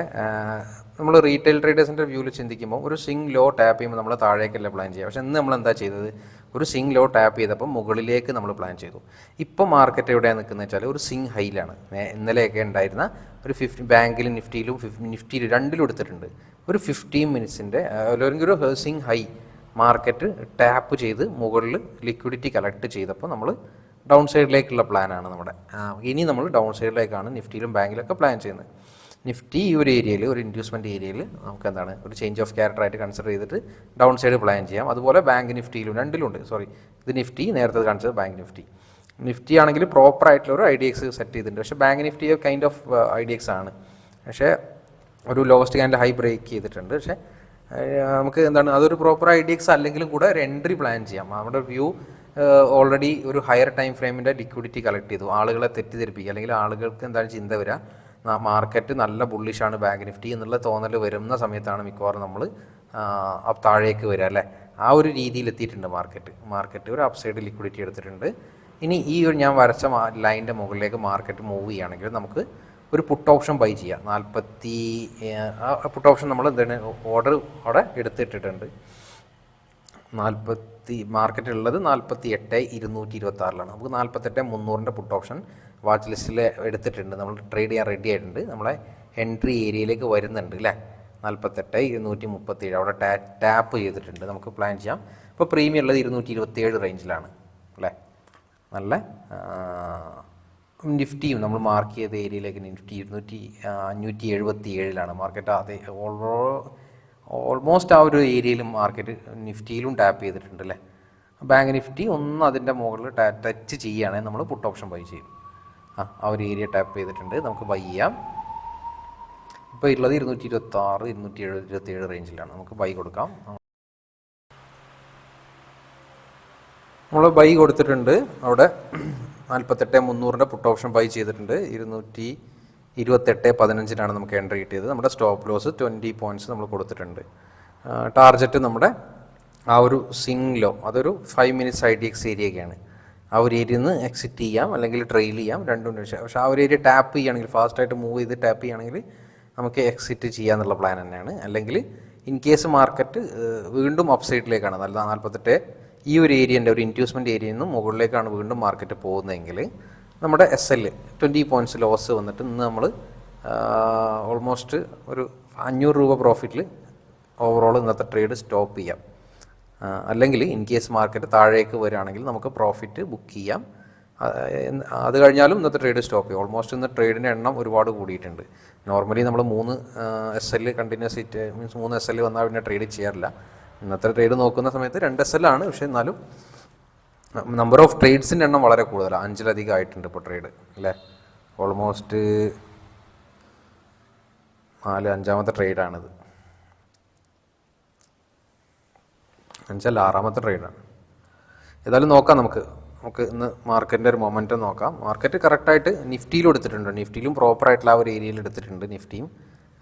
നമ്മൾ റീറ്റെയിൽ ട്രേഡേഴ്സിന്റെ വ്യൂവിൽ ചിന്തിക്കുമ്പോൾ ഒരു സിംഗ് ലോ ടാപ്പ് ചെയ്യുമ്പോൾ നമ്മൾ താഴേക്കല്ല പ്ലാൻ ചെയ്യുക. പക്ഷേ ഇന്ന് നമ്മൾ എന്താ ചെയ്തത്? ഒരു സിംഗ് ലോ ടാപ്പ് ചെയ്തപ്പോൾ മുകളിലേക്ക് നമ്മൾ പ്ലാൻ ചെയ്തു. ഇപ്പോൾ മാർക്കറ്റ് എവിടെയാണ് നിൽക്കുന്നത് വെച്ചാൽ ഒരു സിംഗ് ഹൈയിലാണ് ഇന്നലെയൊക്കെ ഉണ്ടായിരുന്ന ഒരു ഫിഫ്റ്റി ബാങ്കിൽ നിഫ്റ്റിയിലും ഫിഫ്റ്റി നിഫ്റ്റിയിലും രണ്ടിലും എടുത്തിട്ടുണ്ട്. ഒരു ഫിഫ്റ്റീൻ മിനിറ്റ്സിന്റെ അല്ലെങ്കിൽ ഒരു സിംഗ് ഹൈ മാർക്കറ്റ് ടാപ്പ് ചെയ്ത് മുകളിൽ ലിക്വിഡിറ്റി കളക്ട് ചെയ്തപ്പോൾ നമ്മൾ ഡൗൺ സൈഡിലേക്കുള്ള പ്ലാനാണ് നമ്മുടെ. ഇനി നമ്മൾ ഡൗൺ സൈഡിലേക്കാണ് നിഫ്റ്റിയിലും ബാങ്കിലൊക്കെ പ്ലാൻ ചെയ്യുന്നത്. നിഫ്റ്റി ഈ ഒരു ഏരിയയിൽ ഒരു ഇൻഡ്യൂസ്മെന്റ് ഏരിയയിൽ നമുക്ക് എന്താണ് ഒരു ചേഞ്ച് ഓഫ് ക്യാരക്ടർ ആയിട്ട് കൺസിഡർ ചെയ്തിട്ട് ഡൗൺ സൈഡ് പ്ലാൻ ചെയ്യാം. അതുപോലെ ബാങ്ക് നിഫ്റ്റിയിലും രണ്ടിലുണ്ട് സോറി ഇത് നിഫ്റ്റി നേരത്തെ കാണിച്ചത് ബാങ്ക് നിഫ്റ്റി. നിഫ്റ്റി ആണെങ്കിൽ പ്രോപ്പർ ആയിട്ടുള്ള ഒരു ഐ ഡി എക്സ് സെറ്റ് ചെയ്തിട്ടുണ്ട്. പക്ഷേ bank Nifty kind of I D X ആണ്. പക്ഷേ ഒരു ലോവസ്റ്റ് ക്യാൻഡിൽ ഹൈ ബ്രേക്ക് ചെയ്തിട്ടുണ്ട്. പക്ഷേ നമുക്ക് എന്താണ് അതൊരു പ്രോപ്പർ ഐ ഡി എക്സ് അല്ലെങ്കിലും കൂടെ ഒരു എൻട്രി പ്ലാൻ ചെയ്യാം. നമ്മുടെ വ്യൂ ഓൾറെഡി ഒരു ഹയർ ടൈം ഫ്രെയിമിന്റെ ലിക്വിഡിറ്റി കളക്ട് ചെയ്തു. ആളുകളെ തെറ്റിദ്ധരിപ്പിക്കുക. അല്ലെങ്കിൽ ആളുകൾക്ക് എന്താണ് ചിന്ത വരിക? മാർക്കറ്റ് നല്ല ബുള്ളിഷാണ് ബാങ്ക് നിഫ്റ്റി എന്നുള്ള തോന്നൽ വരുന്ന സമയത്താണ് മിക്കവാറും നമ്മൾ താഴേക്ക് വരിക അല്ലേ? ആ ഒരു രീതിയിൽ എത്തിയിട്ടുണ്ട് മാർക്കറ്റ് മാർക്കറ്റ് ഒരു അപ്സൈഡ് ലിക്വിഡിറ്റി എടുത്തിട്ടുണ്ട്. ഇനി ഈ ഒരു ഞാൻ വരച്ച ലൈന്റെ മുകളിലേക്ക് മാർക്കറ്റ് മൂവ് ചെയ്യുകയാണെങ്കിൽ നമുക്ക് ഒരു പുട്ട് ഓപ്ഷൻ ബൈ ചെയ്യാം. നാൽപ്പത്തി പുട്ട് ഓപ്ഷൻ നമ്മൾ എന്താണ് ഓർഡർ അവിടെ എടുത്തിട്ടിട്ടുണ്ട്. നാൽപ്പത്തി മാർക്കറ്റ് ഉള്ളത് നാൽപ്പത്തി എട്ട് ഇരുന്നൂറ്റി ഇരുപത്തി ആറിലാണ് നമുക്ക് നാൽപ്പത്തെട്ട് മുന്നൂറിന്റെ പുട്ട് ഓപ്ഷൻ വാച്ച് ലിസ്റ്റിൽ എടുത്തിട്ടുണ്ട്. നമ്മൾ ട്രേഡ് ചെയ്യാൻ റെഡി ആയിട്ടുണ്ട്. നമ്മളെ എൻട്രി ഏരിയയിലേക്ക് വരുന്നുണ്ട് അല്ലേ നാൽപ്പത്തെട്ട് ഇരുന്നൂറ്റി മുപ്പത്തേഴ് അവിടെ ടാ ടാപ്പ് ചെയ്തിട്ടുണ്ട്. നമുക്ക് പ്ലാൻ ചെയ്യാം. ഇപ്പോൾ പ്രീമിയം ഉള്ളത് ഇരുന്നൂറ്റി ഇരുപത്തേഴ് റേഞ്ചിലാണ് അല്ലേ നല്ല നിഫ്റ്റിയും നമ്മൾ മാർക്ക് ചെയ്ത ഏരിയയിലേക്ക് നിഫ്റ്റി ഇരുന്നൂറ്റി അഞ്ഞൂറ്റി എഴുപത്തി ഏഴിലാണ് മാർക്കറ്റ് അതേ ഓൾറോ ഓൾമോസ്റ്റ് ആ ഒരു ഏരിയയിലും മാർക്കറ്റ് നിഫ്റ്റിയിലും ടാപ്പ് ചെയ്തിട്ടുണ്ട് അല്ലേ ബാങ്ക് നിഫ്റ്റി ഒന്ന് അതിന്റെ മുകളിൽ ടച്ച് ചെയ്യുകയാണെങ്കിൽ നമ്മൾ പുട്ട് ഓപ്ഷൻ ബൈ ചെയ്യും. ആ ഒരു ഏരിയ ടാപ്പ് ചെയ്തിട്ടുണ്ട്. നമുക്ക് ബൈ ചെയ്യാം. ഇപ്പോൾ ഉള്ളത് ഇരുന്നൂറ്റി ഇരുപത്തി ആറ് ഇരുന്നൂറ്റി എഴുപത് ഇരുപത്തി ഏഴ് റേഞ്ചിലാണ് നമുക്ക് ബൈ കൊടുക്കാം. നമ്മൾ ബൈ കൊടുത്തിട്ടുണ്ട്. അവിടെ നാൽപ്പത്തെട്ട് മുന്നൂറിന്റെ പുട്ട് ഓപ്ഷൻ ബൈ ചെയ്തിട്ടുണ്ട്. ഇരുന്നൂറ്റി ഇരുപത്തെട്ട് പതിനഞ്ചിനാണ് നമുക്ക് എൻട്രി കിട്ടിയത്. നമ്മുടെ സ്റ്റോപ്പ് ലോസ് ട്വന്റി പോയിന്റ്സ് നമ്മൾ കൊടുത്തിട്ടുണ്ട്. ടാർജറ്റ് നമ്മുടെ ആ ഒരു സിംഗ്ലോ അതൊരു five minutes I D X ഏരിയയൊക്കെയാണ് ആ ഒരു ഏരിയയിൽ നിന്ന് എക്സിറ്റ് ചെയ്യാം അല്ലെങ്കിൽ ട്രെയിൽ ചെയ്യാം രണ്ടും പക്ഷേ പക്ഷേ ആ ഒരു ഏരിയ ടാപ്പ് ചെയ്യുകയാണെങ്കിൽ ഫാസ്റ്റായിട്ട് മൂവ് ചെയ്ത് ടാപ്പ് ചെയ്യുകയാണെങ്കിൽ നമുക്ക് എക്സിറ്റ് ചെയ്യാമെന്നുള്ള പ്ലാൻ തന്നെയാണ്. അല്ലെങ്കിൽ ഇൻ കേസ് മാർക്കറ്റ് വീണ്ടും അപ്സൈഡിലേക്കാണ് നല്ല നാൽപ്പത്തെട്ട് ഈ ഒരു ഏരിയന്റെ ഒരു ഇൻഡ്യൂസ്മെന്റ് ഏരിയയിൽ നിന്ന് മുകളിലേക്കാണ് വീണ്ടും മാർക്കറ്റ് പോകുന്നതെങ്കിൽ നമ്മുടെ S L twenty points loss വന്നിട്ട് ഇന്ന് നമ്മൾ ഓൾമോസ്റ്റ് ഒരു അഞ്ഞൂറ് രൂപ പ്രോഫിറ്റിൽ ഓവറോൾ ഇന്നത്തെ ട്രേഡ് സ്റ്റോപ്പ് ചെയ്യാം. അല്ലെങ്കിൽ ഇൻ കേസ് മാർക്കറ്റ് താഴേക്ക് വരികയാണെങ്കിൽ നമുക്ക് പ്രോഫിറ്റ് ബുക്ക് ചെയ്യാം. അത് കഴിഞ്ഞാലും ഇന്നത്തെ ട്രേഡ് സ്റ്റോപ്പ് ചെയ്യും ഓൾമോസ്റ്റ് ഇന്ന് ട്രേഡിന്റെ എണ്ണം ഒരുപാട് കൂടിയിട്ടുണ്ട്. നോർമലി നമ്മൾ മൂന്ന് S L continues it means മൂന്ന് എസ് എൽ വന്നാൽ പിന്നെ ട്രേഡ് ചെയ്യാറില്ല. ഇന്നത്തെ ട്രേഡ് നോക്കുന്ന സമയത്ത് രണ്ട് എസ് എൽ ആണ്. പക്ഷേ എന്നാലും നമ്പർ ഓഫ് ട്രേഡ്സിന്റെ എണ്ണം വളരെ കൂടുതലാണ് അഞ്ചിലധികം ആയിട്ടുണ്ട് ഇപ്പോൾ ട്രേഡ് അല്ലേ? ഓൾമോസ്റ്റ് നാല് അഞ്ചാമത്തെ ട്രേഡാണിത് അഞ്ചല്ല ആറാമത്തെ ട്രേഡാണ് ഏതായാലും നോക്കാം നമുക്ക്. നമുക്ക് ഇന്ന് മാർക്കറ്റിന്റെ ഒരു മൊമെന്റം നോക്കാം. മാർക്കറ്റ് കറക്റ്റായിട്ട് നിഫ്റ്റിയിലും എടുത്തിട്ടുണ്ട്. നിഫ്റ്റിയിലും പ്രോപ്പറായിട്ടുള്ള ആ ഒരു ഏരിയയിൽ എടുത്തിട്ടുണ്ട് നിഫ്റ്റിയും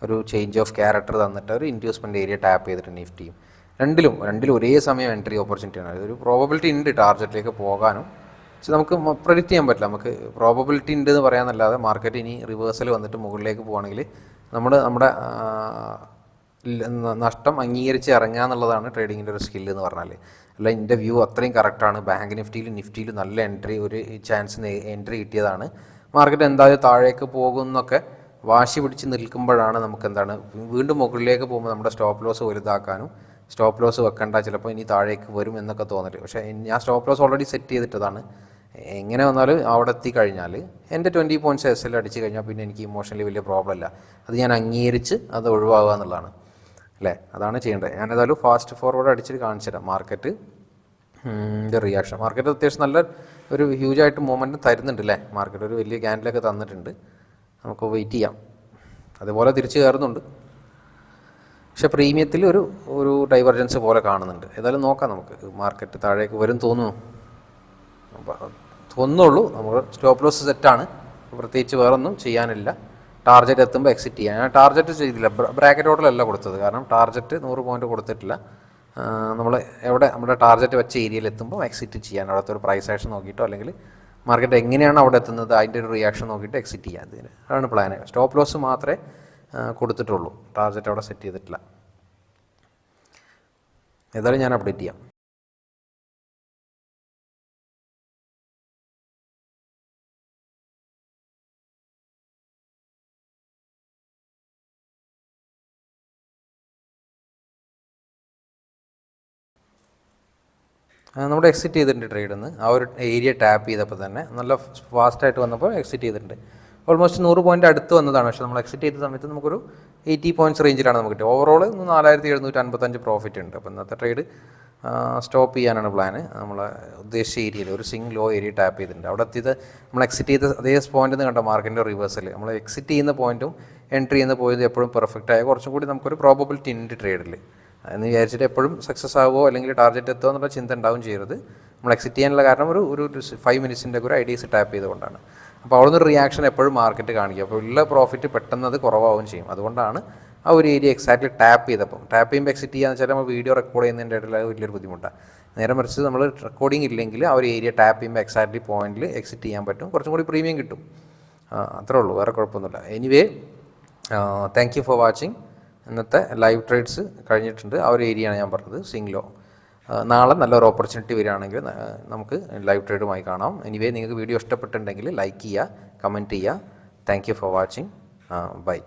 ഒരു ചേഞ്ച് ഓഫ് ക്യാരക്ടർ തന്നിട്ട് ഒരു ഇൻഡ്യൂസ്മെന്റ് ഏരിയ ടാപ്പ് ചെയ്തിട്ടുണ്ട് നിഫ്റ്റിയും രണ്ടിലും രണ്ടിലും ഒരേ സമയം എൻട്രി ഓപ്പർച്യൂണിറ്റിയാണ് ഒരു പ്രോബബിലിറ്റി ഉണ്ട് ടാർജറ്റിലേക്ക് പോകാനും. പക്ഷെ നമുക്ക് പ്രൊഡിക്റ്റ് ചെയ്യാൻ പറ്റില്ല. നമുക്ക് പ്രോബബിലിറ്റി ഉണ്ട് എന്ന് പറയാനല്ലാതെ മാർക്കറ്റ് ഇനി റിവേഴ്സൽ വന്നിട്ട് മുകളിലേക്ക് പോകുകയാണെങ്കിൽ നമ്മൾ നമ്മുടെ നഷ്ടം അംഗീകരിച്ച് ഇറങ്ങുക എന്നുള്ളതാണ് ട്രേഡിങ്ങിന്റെ ഒരു സ്കില്ല് എന്ന് പറഞ്ഞാൽ അല്ല എന്റെ വ്യൂ അത്രയും കറക്റ്റാണ് ബാങ്ക് നിഫ്റ്റിയിലും നിഫ്റ്റിയിലും നല്ല എൻട്രി ഒരു ചാൻസ് എൻട്രി കിട്ടിയതാണ്. മാർക്കറ്റ് എന്തായാലും താഴേക്ക് പോകുമെന്നൊക്കെ വാശി പിടിച്ച് നിൽക്കുമ്പോഴാണ് നമുക്ക് എന്താണ് വീണ്ടും മുകളിലേക്ക് പോകുമ്പോൾ നമ്മുടെ സ്റ്റോപ്പ് ലോസ് വലുതാക്കാനും സ്റ്റോപ്പ് ലോസ് വെക്കണ്ട ചിലപ്പോൾ ഇനി താഴേക്ക് വരും എന്നൊക്കെ തോന്നിട്ട് പക്ഷേ ഞാൻ സ്റ്റോപ്പ് ലോസ് ഓൾറെഡി സെറ്റ് ചെയ്തിട്ടതാണ്. എങ്ങനെ വന്നാലും അവിടെ എത്തി കഴിഞ്ഞാൽ എന്റെ ട്വന്റി പോയിന്റ്സ് എസ് എൽ അടിച്ച് കഴിഞ്ഞാൽ പിന്നെ എനിക്ക് ഇമോഷണലി വലിയ പ്രോബ്ലം ഇല്ല. അത് ഞാൻ അംഗീകരിച്ച് അത് ഒഴിവാകുക എന്നുള്ളതാണ്. അല്ലേ? അതാണ് ചെയ്യേണ്ടത്. ഞാൻ ഏതായാലും ഫാസ്റ്റ് ഫോർവേഡ് അടിച്ചിട്ട് കാണിച്ചു തരാം മാർക്കറ്റ് റിയാക്ഷൻ മാർക്കറ്റ് അത്യാവശ്യം നല്ല ഒരു ഹ്യൂജ് ആയിട്ട് മൂവ്മെന്റ് തരുന്നുണ്ട് അല്ലേ? മാർക്കറ്റ് ഒരു വലിയ ക്യാൻഡിലൊക്കെ തന്നിട്ടുണ്ട്. നമുക്ക് വെയിറ്റ് ചെയ്യാം. അതുപോലെ തിരിച്ച് കയറുന്നുണ്ട്. പക്ഷെ പ്രീമിയത്തിൽ ഒരു ഒരു ഡൈവർജൻസ് പോലെ കാണുന്നുണ്ട്. ഏതായാലും നോക്കാം നമുക്ക്. മാർക്കറ്റ് താഴേക്ക് വരും തോന്നുന്നു. തോന്നുള്ളൂ നമ്മൾ സ്റ്റോപ്പ് ലോസ് സെറ്റാണ് പ്രത്യേകിച്ച് വേറൊന്നും ചെയ്യാനില്ല. ടാർജറ്റ് എത്തുമ്പോൾ എക്സിറ്റ് ചെയ്യാം. ഞാൻ ടാർജറ്റ് ചെയ്തില്ല. ബ്രാക്കറ്റ് ഓർഡറിലല്ല കൊടുത്തത്. കാരണം ടാർജറ്റ് നൂറ് പോയിന്റ് കൊടുത്തിട്ടില്ല. നമ്മൾ എവിടെ നമ്മുടെ ടാർജറ്റ് വെച്ച ഏരിയയിൽ എത്തുമ്പോൾ എക്സിറ്റ് ചെയ്യാൻ അവിടുത്തെ ഒരു പ്രൈസ് ആക്ഷൻ നോക്കിയിട്ടോ അല്ലെങ്കിൽ മാർക്കറ്റ് എങ്ങനെയാണ് അവിടെ എത്തുന്നത് അതിന്റെ ഒരു റിയാക്ഷൻ നോക്കിയിട്ട് എക്സിറ്റ് ചെയ്യാൻ ഇതിന് അതാണ് പ്ലാൻ സ്റ്റോപ്പ് ലോസ് മാത്രമേ കൊടുത്തിട്ടുള്ളൂ. ടാർജറ്റ് അവിടെ സെറ്റ് ചെയ്തിട്ടില്ല. ഏതായാലും ഞാൻ അപ്ഡേറ്റ് ചെയ്യാം. ആ, നമ്മുടെ എക്സിറ്റ് ചെയ്തിട്ടുണ്ട് ട്രേഡിൽ നിന്ന് ആ ഒരു ഏരിയ ടാപ്പ് ചെയ്തപ്പോൾ തന്നെ നല്ല ഫാസ്റ്റായിട്ട് വന്നപ്പോൾ എക്സിറ്റ് ചെയ്തിട്ടുണ്ട്. ഓൾമോസ്റ്റ് നൂറ് പോയിന്റ് അടുത്ത് വന്നതാണ്. പക്ഷേ നമ്മൾ എക്സിറ്റ് ചെയ്ത സമയത്ത് നമുക്കൊരു എയ്റ്റി പോയിന്റ്സ് റേഞ്ചിലാണ് നമുക്ക് കിട്ടിയത്. ഓവറോൾ നാലായിരത്തി എഴുന്നൂറ്റി അൻപത്തഞ്ച് പ്രോഫിറ്റ് ഉണ്ട്. അപ്പോൾ ഇന്നത്തെ ട്രേഡ് സ്റ്റോപ്പ് ചെയ്യാനാണ് പ്ലാന് നമ്മളെ ഉദ്ദേശിച്ച ഏരിയയിൽ ഒരു സിംഗ് ലോ ഏരിയ ടാപ്പ് ചെയ്തിട്ടുണ്ട്. അവിടെ എത്തിയത് നമ്മൾ എക്സിറ്റ് ചെയ്ത അതേ പോയിന്റ് നിന്ന് കണ്ട മാർക്കിന്റെ റിവേഴ്സൽ നമ്മൾ എക്സിറ്റ് ചെയ്യുന്ന പോയിന്റും എൻട്രി ചെയ്യുന്ന പോയിന്റും എപ്പോഴും പെർഫെക്റ്റ് ആയ കുറച്ചും കൂടി നമുക്കൊരു പ്രോബബിലിറ്റി ഉണ്ട് ട്രേഡിൽ എന്ന് വിചാരിച്ചിട്ട് എപ്പോഴും സക്സസ് ആവുമോ അല്ലെങ്കിൽ ടാർഗറ്റ് എത്തുമോ എന്നുള്ള ചിന്ത ഉണ്ടാവും ചെയ്യരുത്. നമ്മൾ എക്സിറ്റ് ചെയ്യാനുള്ള കാരണം ഒരു ഒരു ഫൈവ് മിനിറ്റ്സിന്റെ ഒരു ഐഡിയസ് ടാപ്പ് ചെയ്തുകൊണ്ടാണ്. അപ്പോൾ അവിടെ നിന്ന് റിയാക്ഷൻ എപ്പോഴും മാർക്കറ്റ് കാണിക്കുക അപ്പോൾ ഉള്ള പ്രോഫിറ്റ് പെട്ടെന്ന് അത് കുറവാകും ചെയ്യും. അതുകൊണ്ടാണ് ആ ഒരു ഏരിയ എക്സാക്ട്ലി ടാപ്പ് ചെയ്തപ്പം. ടാപ്പ് ചെയ്യുമ്പോൾ എക്സിറ്റ് ചെയ്യാന്ന് വെച്ചാൽ നമ്മൾ വീഡിയോ റെക്കോർഡ് ചെയ്യുന്നതിന്റെ ഇടയിൽ വലിയൊരു ബുദ്ധിമുട്ടാണ്. നേരെ മറിച്ച് നമ്മൾ റെക്കോർഡിംഗ് ഇല്ലെങ്കിൽ ആ ഒരു ഏരിയ ടാപ്പ് ചെയ്യുമ്പോൾ എക്സാക്ട്ലി പോയിന്റിൽ എക്സിറ്റ് ചെയ്യാൻ പറ്റും. കുറച്ചും കൂടി പ്രീമിയം കിട്ടും. അത്രേ ഉള്ളൂ. വേറെ കുഴപ്പമൊന്നുമില്ല. Anyway thank you for watching ഇന്നത്തെ ലൈവ് ട്രേഡ്സ് കഴിഞ്ഞിട്ടുണ്ട്. ആ ഒരു ഏരിയയാണ് ഞാൻ പറഞ്ഞത് സിംഗ്ലോ നാളെ നല്ലൊരു ഓപ്പർച്യൂണിറ്റി വരികയാണെങ്കിൽ നമുക്ക് ലൈവ് ട്രേഡുമായി കാണാം. എനിവേ നിങ്ങൾക്ക് വീഡിയോ ഇഷ്ടപ്പെട്ടിട്ടുണ്ടെങ്കിൽ ലൈക്ക് ചെയ്യുക കമന്റ് ചെയ്യുക. Thank you for watching bye